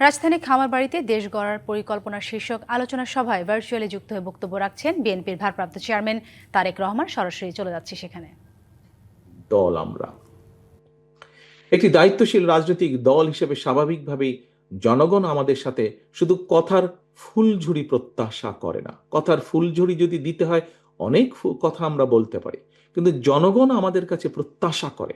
রাজধানী খামারবাড়িতে দেশ গড়ার পরিকল্পনা শীর্ষক আলোচনা সভায় ভার্চুয়ালি যুক্ত হয়ে বক্তব্য রাখছেন বিএনপির ভারপ্রাপ্ত চেয়ারম্যান তারেক রহমান। সরাসরি চলে যাচ্ছে সেখানে। দল আমরা। একটি দায়িত্বশীল রাজনৈতিক দল হিসেবে স্বাভাবিকভাবেই জনগণ আমাদের সাথে শুধু কথার ফুলঝুরি প্রত্যাশা করে না। কথার ফুলঝুরি যদি দিতে হয়, অনেক কথা আমরা বলতে পারি। কিন্তু জনগণ আমাদের কাছে প্রত্যাশা করে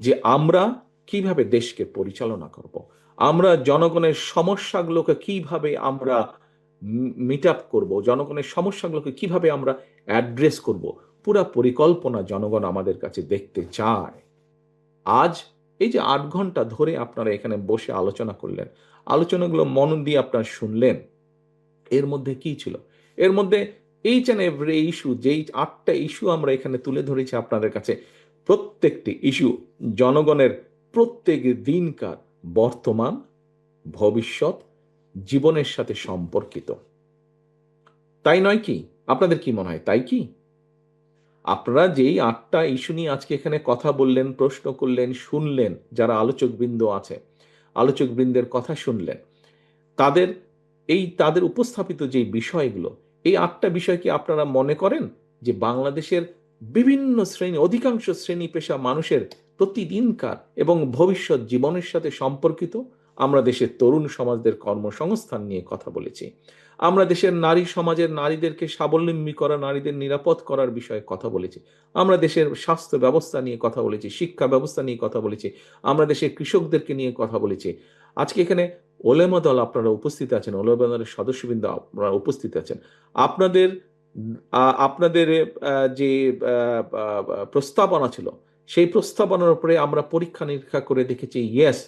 যে আমরা কীভাবে দেশকে পরিচালনা করব আমরা জনগণের সমস্যাগুলোকে কীভাবে আমরা মিট আপ করব? জনগণের সমস্যাগুলোকে কীভাবে আমরা অ্যাড্রেস করব? পুরা পরিকল্পনা জনগণ আমাদের কাছে দেখতে চায়। আজ এই যে আট ঘণ্টা ধরে আপনারা এখানে বসে আলোচনা করলেন, আলোচনাগুলো মন দিয়ে আপনারা শুনলেন, এর মধ্যে কি ছিল? এর মধ্যে এইচ অ্যান্ড এভরি ইস্যু যেই আটটা ইস্যু আমরা এখানে তুলে ধরেছি আপনাদের কাছে, প্রত্যেকটি ইস্যু জনগণের প্রত্যেক দিনকার বর্তমান, ভবিষ্যৎ, জীবনের সাথে সম্পর্কিত। তাই নয় কি? আপনাদের কি মনে হয়, তাই কি? আপনারা যেই আটটা ইস্যু নিয়ে আজকে এখানে কথা বললেন, প্রশ্ন করলেন, শুনলেন, যারা আলোচকবৃন্দ আছে, আলোচকবৃন্দের কথা শুনলেন, তাদের এই তাদের উপস্থাপিত যে বিষয়গুলো, এই আটটা বিষয় কি আপনারা মনে করেন যে বাংলাদেশের বিভিন্ন শ্রেণি, অধিকাংশ শ্রেণি পেশা মানুষের প্রতিদিনকার এবং ভবিষ্যৎ জীবনের সাথে সম্পর্কিত। আমরা দেশের তরুণ সমাজদের কর্মসংস্থান নিয়ে কথা বলেছি। আমরা দেশের নারী সমাজের নারীদেরকে স্বাবলম্বী করা, নারীদের নিরাপদ করার বিষয়ে কথা বলেছি। আমরা দেশের স্বাস্থ্য ব্যবস্থা নিয়ে কথা বলেছি, শিক্ষা ব্যবস্থা নিয়ে কথা বলেছি। আমরা দেশের কৃষকদেরকে নিয়ে কথা বলেছি। আজকে এখানে ওলেমা দল আপনারা উপস্থিত আছেন, ওলেমা দলের সদস্যবৃন্দ আপনারা উপস্থিত আছেন। আপনাদের আপনাদের যে প্রস্তাবনা ছিল, সেই প্রস্তাবনার উপরে আমরা পরীক্ষা নিরীক্ষা করে দেখেছি ইয়েস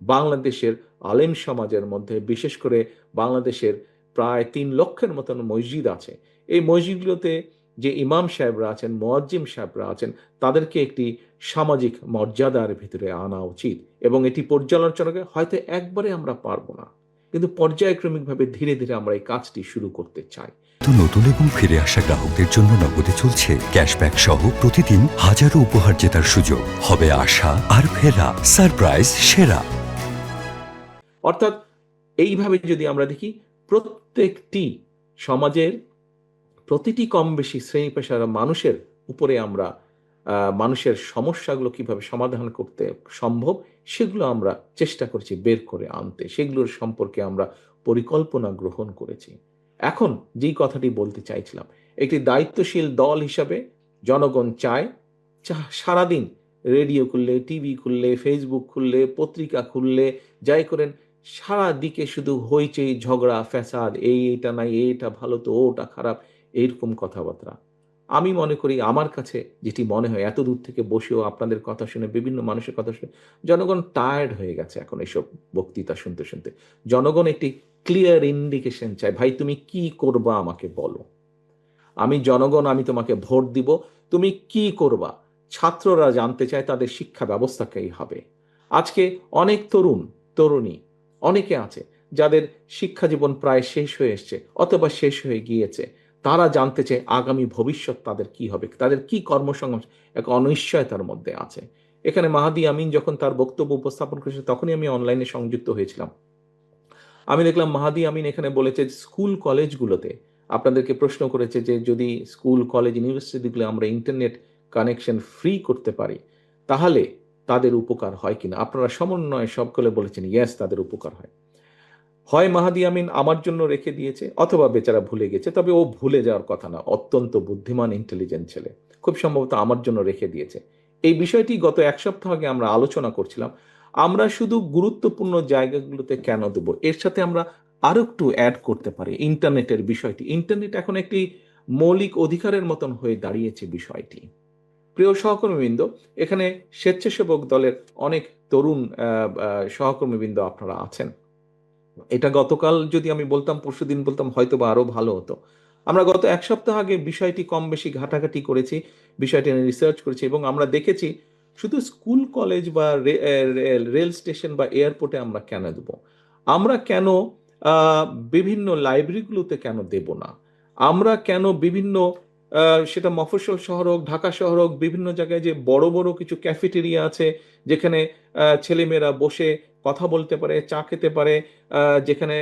বাংলাদেশের আলেম সমাজের মধ্যে, বিশেষ করে বাংলাদেশের প্রায় তিন লক্ষের মতন মসজিদ আছে। এই মসজিদগুলোতে যে ইমাম সাহেবরা আছেন, মোয়াজ্জিম সাহেবরা আছেন, তাদেরকে একটি সামাজিক মর্যাদার ভিতরে আনা উচিত এবং এটি পর্যালোচনাকে হয়তো একবারে আমরা পারব না। কিন্তু পর্যায়ক্রমিকভাবে ধীরে ধীরে আমরা এই কাজটি শুরু করতে চাই। তো নতুন এবং ফিরে আসা গ্রাহকদের জন্য নগদে চলছে ক্যাশব্যাক সহ প্রতিদিন হাজারো উপহার জেতার সুযোগ। হবে আশা আর ফেরা। সারপ্রাইজ, সেরা। অর্থাৎ এইভাবে যদি আমরা দেখি, প্রত্যেকটি সমাজের প্রতিটি কম বেশি শ্রেণি পেশার মানুষের উপরে আমরা মানুষের সমস্যাগুলো কীভাবে সমাধান করতে সম্ভব, সেগুলো আমরা চেষ্টা করছি বের করে আনতে। সেগুলোর সম্পর্কে আমরা পরিকল্পনা গ্রহণ করেছি। এখন যেই কথাটি বলতে চাইছিলাম, একটি দায়িত্বশীল দল হিসাবে জনগণ চায় সারাদিন রেডিও খুললে, টিভি খুললে, ফেসবুক খুললে, পত্রিকা খুললে, যাই করেন সারা দিকে শুধু হইচই, ঝগড়া, ফ্যাসাদ, এই এটা নাই, এইটা ভালো তো, ওটা খারাপ এইরকম কথাবার্তা। আমি মনে করি আমার কাছে যেটি মনে হয়, এত দূর থেকে বসেও আপনাদের কথা শুনে, বিভিন্ন মানুষের কথা শুনে, জনগণ টায়ার্ড হয়ে গেছে এখন এইসব বক্তৃতা শুনতে শুনতে। জনগণ একটি ক্লিয়ার ইন্ডিকেশন চাই। ভাই, তুমি কি করবা আমাকে বলো। আমি জনগণ, আমি তোমাকে ভোট দিব। তুমি কি করবা? ছাত্ররা জানতে চায় তাদের শিক্ষা ব্যবস্থাকেই হবে। আজকে অনেক তরুণ, তরুণী অনেকে আছে যাদের শিক্ষা জীবন প্রায় শেষ হয়ে এসছে অথবা শেষ হয়ে গিয়েছে। তারা জানতে চায় আগামী ভবিষ্যৎ তাদের কি হবে, তাদের কি কর্মসংস্থান, এক অনিশ্চয়তার মধ্যে আছে। এখানে মাহাদি আমিন যখন তার বক্তব্য উপস্থাপন করেছে, তখনই আমি অনলাইনে সংযুক্ত হয়েছিলাম। আমি দেখলাম মাহাদি আমিন এখানে বলেছে স্কুল কলেজগুলোতে আপনাদেরকে প্রশ্ন করেছে যে যদি স্কুল, কলেজ, ইউনিভার্সিটিগুলো আমরা ইন্টারনেট কানেকশন ফ্রি করতে পারি, তাহলে তাদের উপকার হয় কিনা? আপনারা সমন্বয় সকলে বলেছেন ইয়েস তাদের উপকার হয়। হয় মাহাদি আমিন আমার জন্য রেখে দিয়েছে, অথবা বেচারা ভুলে গেছে, তবে ও ভুলে যাওয়ার কথা না, অত্যন্ত বুদ্ধিমান ইন্টেলিজেন্ট ছেলে। খুব সম্ভবত আমার জন্য রেখে দিয়েছে। এই বিষয়টি গত এক সপ্তাহ আগে আমরা আলোচনা করছিলাম। আমরা শুধু গুরুত্বপূর্ণ জায়গাগুলোতে কেন দেবো? এর সাথে আমরা আরও একটু অ্যাড করতে পারি ইন্টারনেটের বিষয়টি। ইন্টারনেট এখন একটি মৌলিক অধিকারের মতন হয়ে দাঁড়িয়েছে বিষয়টি। প্রিয় সহকর্মীবৃন্দ, এখানে স্বেচ্ছাসেবক দলের অনেক তরুণ সহকর্মীবৃন্দ আপনারা আছেন। এটা গতকাল যদি আমি বলতাম পরশুদিন বলতাম হয়তো বা আরও ভালো হতো। আমরা গত এক সপ্তাহ আগে বিষয়টি কম বেশি ঘাটাঘাটি করেছি, বিষয়টি রিসার্চ করেছি এবং আমরা দেখেছি শুধু স্কুল, কলেজ বা রেল- স্টেশন বা এয়ারপোর্টে আমরা কেন দেব? আমরা কেন বিভিন্ন লাইব্রেরিগুলোতে কেন দেব না? আমরা কেন বিভিন্ন সেটা মফস্বল শহর হোক, ঢাকা শহর হোক, বিভিন্ন জায়গায় যে বড় বড় কিছু ক্যাফেটেরিয়া আছে, যেখানে ছেলেমেয়েরা বসে কথা বলতে পারে, চা খেতে পারে যেখানে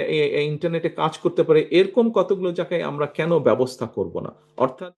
ইন্টারনেটে কাজ করতে পারে, এরকম কতগুলো জায়গায় আমরা কেন ব্যবস্থা করব না? অর্থাৎ